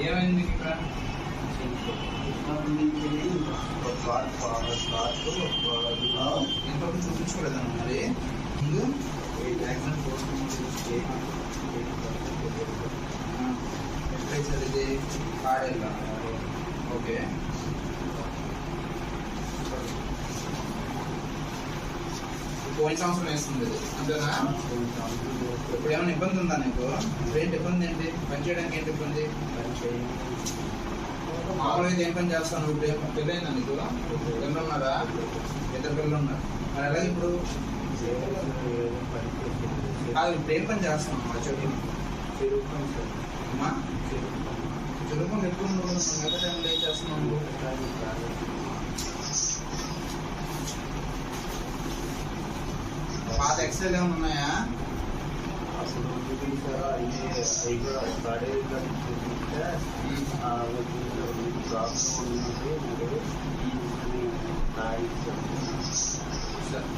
ఏమైంది ఇక్కడ చూపించుకోలేదన్నా మరి ముందు ఎట్లా సార్ ఇది కాడేలా ఓకే. పోయిన సంవత్సరం వేస్తుంది అంతేనా? ఇప్పుడు ఏమైనా ఇబ్బంది ఉందా నీకు? ఏంటి ఇబ్బంది ఏంటి? పని చేయడానికి ఏంటి ఇబ్బంది? మామూలుగా అయితే ఏం పని చేస్తాను ఇప్పుడు ఏం పెళ్ళైందా నీకు? పిల్లలు ఉన్నారా ఇద్దరు పిల్లలు ఉన్నారు మరి అలాగే ఇప్పుడు? ఇప్పుడు ఏం పని చేస్తాను మా చెడు అమ్మా? చెరుకు ఎక్కువ మిగతా టైంలో ఏం చేస్తున్నావు పాత ఎక్స్రేలు ఏమైనా ఉన్నాయా?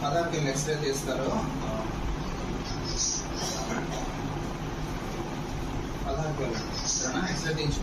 పదార్థకి వెళ్ళి ఎక్స్రే తీస్తారు పదహారుకి వెళ్ళండి సరేనా ఎక్స్రే తీయించుకుంటారు coisa. Será que isso é tem que